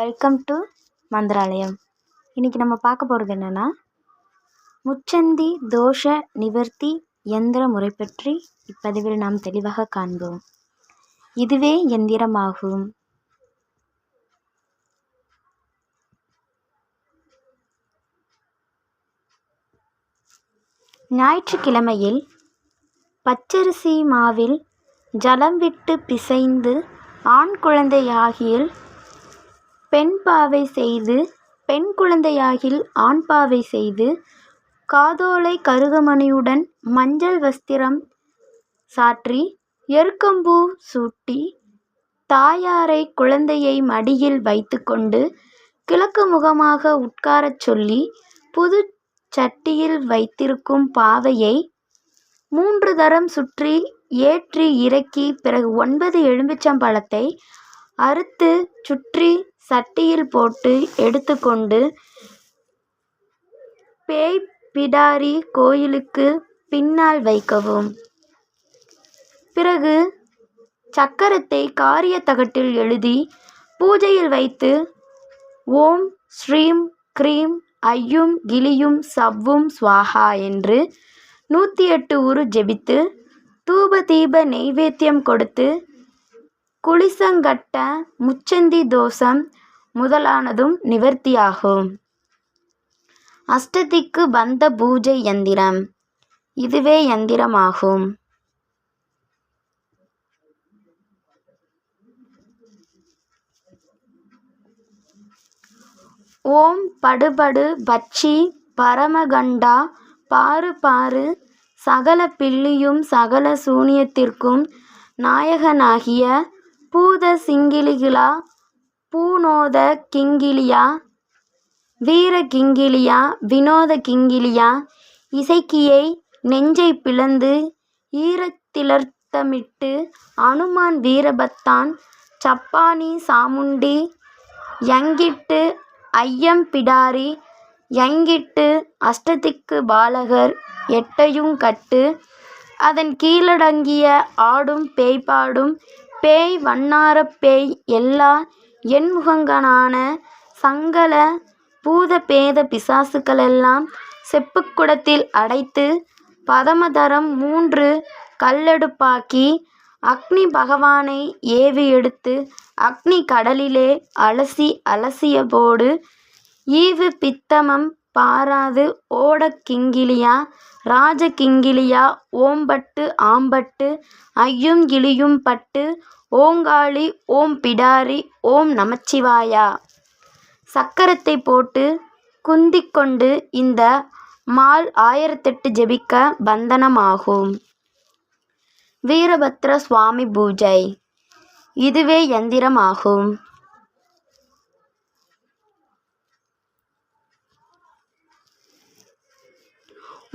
Welcome to Mantralayam இன்றைக்கி நம்ம பார்க்க போகிறது என்னென்னா முச்சந்தி தோஷ நிவர்த்தி எந்திர முறை பற்றி இப்பதிவில் நாம் தெளிவாக காண்போம். இதுவே எந்திரமாகும். ஞாயிற்றுக்கிழமையில் பச்சரிசி மாவில் ஜலம் விட்டு பிசைந்து ஆண் குழந்தையாகியில் பெண் பாவை செய்து பெண் குழந்தையாகில் ஆண் பாவை செய்து காதோலை கருகமணியுடன் மஞ்சள் வஸ்திரம் சாற்றி எருக்கம்பூ சூட்டி தாயாரை குழந்தையை மடியில் வைத்துக்கொண்டு கிழக்கு முகமாக உட்காரச் சொல்லி புது சட்டியில் வைத்திருக்கும் பாவையை மூன்று தரம் சுற்றி ஏற்றி இறக்கி பிறகு ஒன்பது எலுமிச்சம்பழத்தை அறுத்து சுற்றி சட்டியில் போட்டு எடுத்துக்கொண்டு பேய் பிடாரி கோயிலுக்கு பின்னால் வைக்கவும். பிறகு சக்கரத்தை காரிய தகட்டில் எழுதி பூஜையில் வைத்து ஓம் ஸ்ரீம் க்ரீம் ஐயும் கிளியும் சவ்வும் ஸ்வாஹா என்று நூற்றி எட்டு உரு ஜெபித்து தூப தீப நெய்வேத்தியம் கொடுத்து குளிசங்கட்ட முச்சந்தி தோஷம் முதலானதும் நிவர்த்தியாகும். அஷ்டதிக்கு பந்த பூஜை யந்திரம் இதுவே யந்திரமாகும் ஓம் படுபடு பட்சி பரமகண்டா பாரு பாரு சகல பில்லியும் சகல சூனியத்திற்கும் நாயகனாகிய பூத சிங்கிலிகளா? பூநோத கிங்கிலியா? வீர கிங்கிலியா? வினோத கிங்கிலியா? இசைக்கியை நெஞ்சை பிளந்து ஈரத்திலர்த்தமிட்டு அனுமான் வீரபத்தான் சப்பானி சாமுண்டி யங்கிட்டு ஐயம் பிடாரி யங்கிட்டு அஷ்டதிக்கு பாலகர் எட்டையுங் கட்டு அதன் கீழடங்கிய ஆடும் பேய்பாடும் பேய் வண்ணாரப் பேய் எல்லா எண்முகங்களான சங்கல பூத பேத பிசாசுகளெல்லாம் செப்புக் குடத்தில் அடைத்து பதமதரம் மூன்று கல்லெடுப்பாக்கி அக்னி பகவானை ஏவி எடுத்து அக்னி கடலிலே அலசி அலசியபோடு ஈவு பித்தமம் பாராது ஓடக் கிங்கிலியா ராஜகிங்கிலியா ஓம்பட்டு ஆம்பட்டு ஐயும் கிளியும் பட்டு ஓங்காளி ஓம் பிடாரி ஓம் நமச்சிவாயா? சக்கரத்தை போட்டு குந்திக்கொண்டு இந்த மால் ஆயிரத்தெட்டு ஜெபிக்க பந்தனமாகும். வீரபத்ர சுவாமி பூஜை. இதுவே யந்திரமாகும்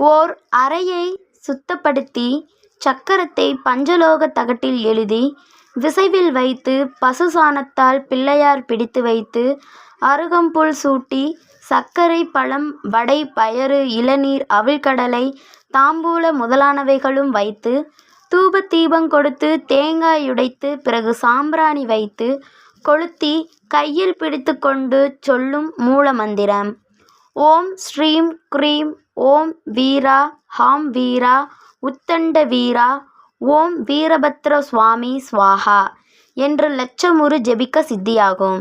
ஓர் அறையை சுத்தப்படுத்தி சக்கரத்தை பஞ்சலோக தகட்டில் எழுதி விசைவில் வைத்து பசு சாணத்தால் பிள்ளையார் பிடித்து வைத்து அருகம்புல் சூட்டி சர்க்கரை பழம் வடை பயறு இளநீர் அவிழ்கடலை தாம்பூல முதலானவைகளும் வைத்து தூப தீபம் கொடுத்து தேங்காய் உடைத்து பிறகு சாம்பிராணி வைத்து கொளுத்தி கையில் பிடித்து கொண்டு சொல்லும் மூலமந்திரம் ஓம் ஸ்ரீம் க்ரீம் ஓம் வீரா ஹாம் வீரா உத்தண்ட வீரா ஓம் வீரபத்ர சுவாமி ஸ்வாஹா என்று லட்சமுறு ஜெபிக்க சித்தியாகும்.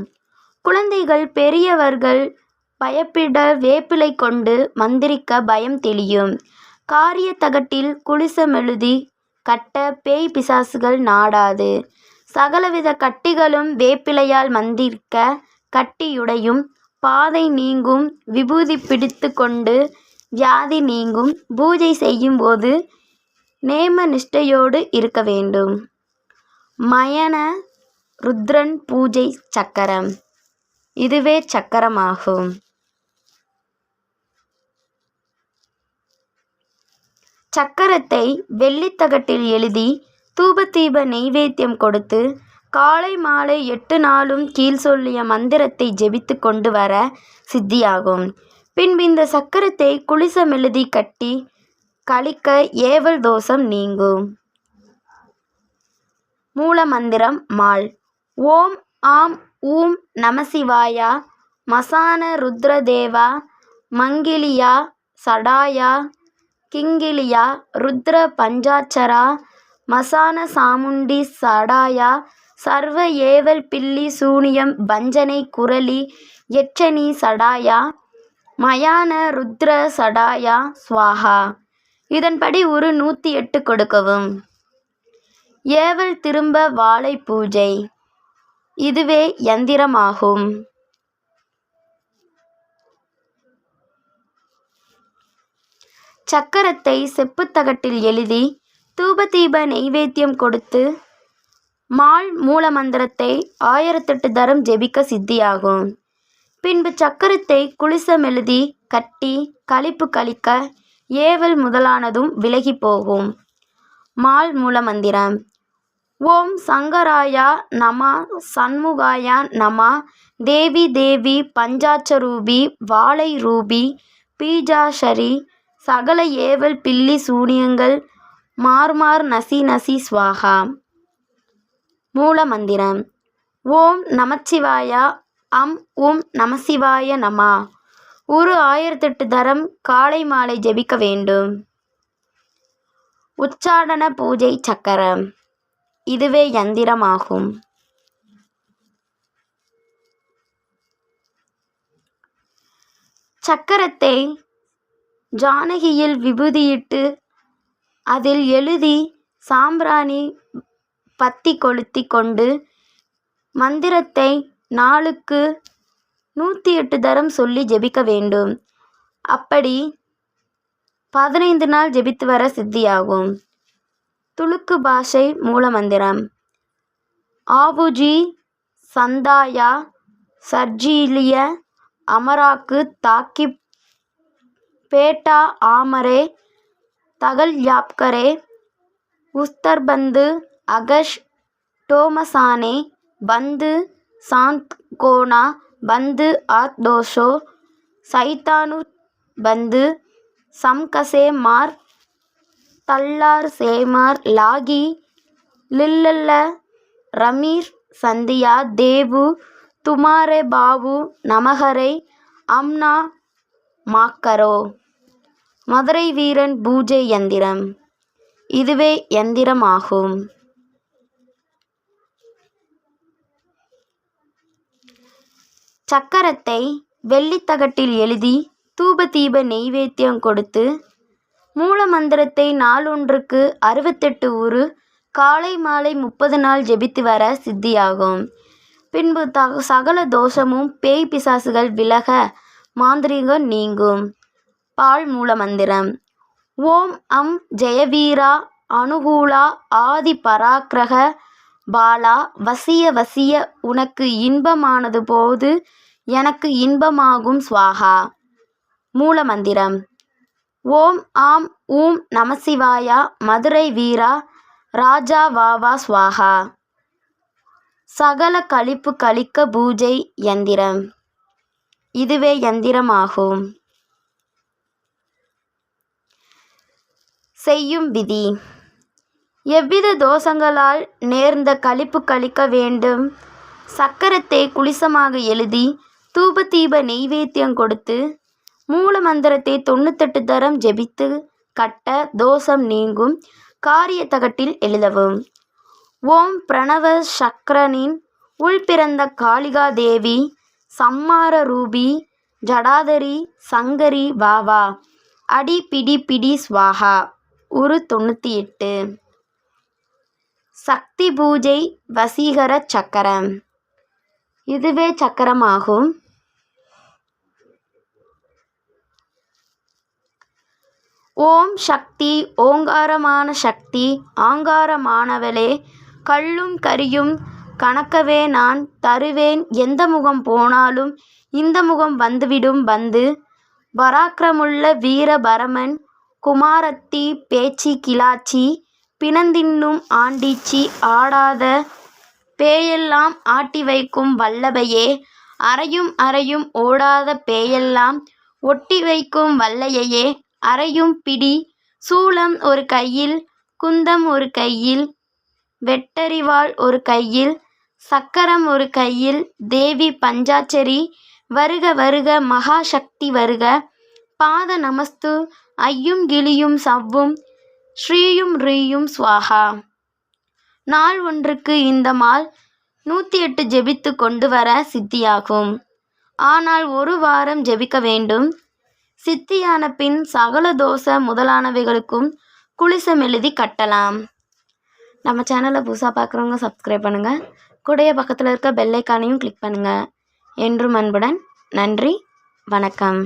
குழந்தைகள் பெரியவர்கள் பயப்பிட வேப்பிலை கொண்டு மந்திரிக்க பயம் தெளியும். காரிய தகட்டில் குளிசமெழுதி கட்ட பேய் பிசாசுகள் நாடாது. சகலவித கட்டிகளும் வேப்பிலையால் மந்திரிக்க கட்டியுடையும் பாதை நீங்கும் விபூதி பிடித்து கொண்டு வியாதி நீங்கும். பூஜை செய்யும்போது நேம நிஷ்டையோடு இருக்க வேண்டும். மயன ருத்ரன் பூஜை சக்கரம். இதுவே சக்கரமாகும். சக்கரத்தை வெள்ளித்தகட்டில் எழுதி தூபதீப நெய்வேத்தியம் கொடுத்து காலை மாலை எட்டு நாளும் கீழ் சொல்லிய மந்திரத்தை ஜெபித்து கொண்டு வர சித்தியாகும். பின்பு இந்த சக்கரத்தை குளிசமெழுதி கட்டி கழிக்க ஏவல் தோஷம் நீங்கும். மூல மந்திரம் மால். ஓம் ஆம் ஊம் நமசிவாயா மசான ருத்ரதேவா மங்கிலியா சடாயா கிங்கிலியா ருத்ர பஞ்சாட்சரா மசான சாமுண்டி சடாயா சர்வ ஏவல் பில்லி சூனியம் பஞ்சனை குரலி எச்சனி சடாயா மயான ருத்ர சடாயா ஸ்வாஹா இதன்படி ஒரு நூற்றி எட்டு கொடுக்கவும். ஏவல் திரும்ப வாழை பூஜை. இதுவே யந்திரமாகும் சக்கரத்தை செப்புத்தகட்டில் எழுதி தூபதீப நெய்வேத்தியம் கொடுத்து மால் மூலமந்திரத்தை ஆயிரத்தெட்டு தரம் ஜெபிக்க சித்தியாகும். பின்பு சக்கரத்தை குளிசம் எழுதி கட்டி கழிப்பு கழிக்க ஏவல் முதலானதும் விலகி போகும். மால் மூலமந்திரம். ஓம் சங்கராயா நமா சண்முகாயா நமா தேவி தேவி பஞ்சாட்சரூபி வாழை ரூபி பீஜாஷரி சகல ஏவல் பில்லி சூனியங்கள் மார்மார் நசி நசி ஸ்வாகா மூலமந்திரம். ஓம் நமச்சிவாயா அம் உம் நமசிவாய நமா. ஒரு ஆயிரத்தெட்டு தரம் காலை மாலை ஜெபிக்க வேண்டும். உச்சாடன பூஜை சக்கரம். இதுவே யந்திரமாகும். சக்கரத்தை ஜானகியில் விபூதியிட்டு அதில் எழுதி சாம்பிராணி பத்தி கொளுத்தி கொண்டு மந்திரத்தை நாளுக்கு நூற்றி எட்டு தரம் சொல்லி ஜெபிக்க வேண்டும். அப்படி பதினைந்து நாள் ஜெபித்து வர சித்தியாகும். துளுக்கு பாஷை மூலமந்திரம். ஆவுஜி சந்தாயா சர்ஜீலிய அமராக்கு தாக்கி பேட்டா ஆமரே தகல் யாப்கரே உஸ்தர்பந்து அகஷ் டோமசானே பந்து சாந்த் கோனா பந்து ஆத் தோஷோ சைத்தானு பந்து சம்கசே மார் தல்லார் சேமார் லாகி லில்லல்ல ரமீர் சந்தியா தேவு துமாரே பாபு நமகரை அம்னா மாக்கரோ. மதுரை வீரன் பூஜை யந்திரம் இதுவே யந்திரமாகும் சக்கரத்தை வெள்ளித்தகட்டில் எழுதி தூப தீப நெய்வேத்தியம் கொடுத்து மூலமந்திரத்தை நாளொன்றுக்கு அறுபத்தெட்டு உரு காலை மாலை முப்பது நாள் ஜெபித்து வர சித்தியாகும். பின்பு த சகல தோஷமும் பேய் பிசாசுகள் விலக மாந்திரீகம் நீங்கும். பால் மூலமந்திரம். ஓம் அம் ஜெயவீரா அனுகூலா ஆதி பராக்கிரக பாலா வசிய வசிய உனக்கு இன்பமானது போது எனக்கு இன்பமாகும் சுவாகா. மூலமந்திரம். ஓம் ஆம் ஊம் நமசிவாயா மதுரை வீரா ராஜா வாவா ஸ்வாகா சகல கழிப்பு கழிக்க பூஜை யந்திரம். இதுவே யந்திரமாகும். செய்யும் விதி. எவ்வித தோஷங்களால் நேர்ந்த கழிப்பு கழிக்க வேண்டும்? சக்கரத்தை குளிசமாக எழுதி தூப தீப நெய்வேத்தியம் கொடுத்து மூல மந்திரத்தை தொண்ணூத்தெட்டு தரம் ஜெபித்து கட்ட தோஷம் நீங்கும் காரிய தகட்டில் எழுதவும். ஓம் பிரணவ சக்கரனின் உள்பிறந்த காளிகா தேவி சம்மார ரூபி ஜடாதரி சங்கரி வாவா அடி பிடி பிடி ஸ்வாஹா. ஒரு தொண்ணூற்றி எட்டு. சக்தி பூஜை வசீகர சக்கரம். இதுவே சக்கரமாகும். ஓம் சக்தி ஓங்காரமான சக்தி ஆங்காரமானவளே கல்லும் கரியும் கணக்கவே நான் தருவேன் எந்த முகம் போனாலும் இந்த முகம் வந்துவிடும் வந்து பராக்கிரமுள்ள வீரபரமன் குமாரத்தி பேச்சி கிளாச்சி பிணந்தின்னும் ஆண்டிச்சி ஆடாத பேயெல்லாம் ஆட்டி வைக்கும் வல்லபையே அறையும் அறையும் ஓடாத பேயெல்லாம் ஒட்டி வைக்கும் வல்லையையே அறையும் பிடி சூலம் ஒரு கையில் குந்தம் ஒரு கையில் வெட்டரிவாள் ஒரு கையில் சக்கரம் ஒரு கையில் தேவி பஞ்சாட்சரி வருக வருக மகாசக்தி வருக பாத நமஸ்து ஐயும் கிளியும் சவ்வும் ஸ்ரீயும் ரீயும் ஸ்வாஹா நாள் ஒன்றுக்கு இந்த மால் நூற்றி எட்டு ஜெபித்து கொண்டு வர சித்தியாகும். ஆனால் ஒரு வாரம் ஜெபிக்க வேண்டும். சித்தியான பின் சகல தோச முதலானவைகளுக்கும் குளிசம் எழுதி கட்டலாம். நம்ம சேனலை புதுசாக பார்க்குறவங்க சப்ஸ்கிரைப் பண்ணுங்கள் கூடைய பக்கத்தில் இருக்க பெல்லைக்கானையும் கிளிக் பண்ணுங்கள் என்றும் அன்புடன் நன்றி வணக்கம்.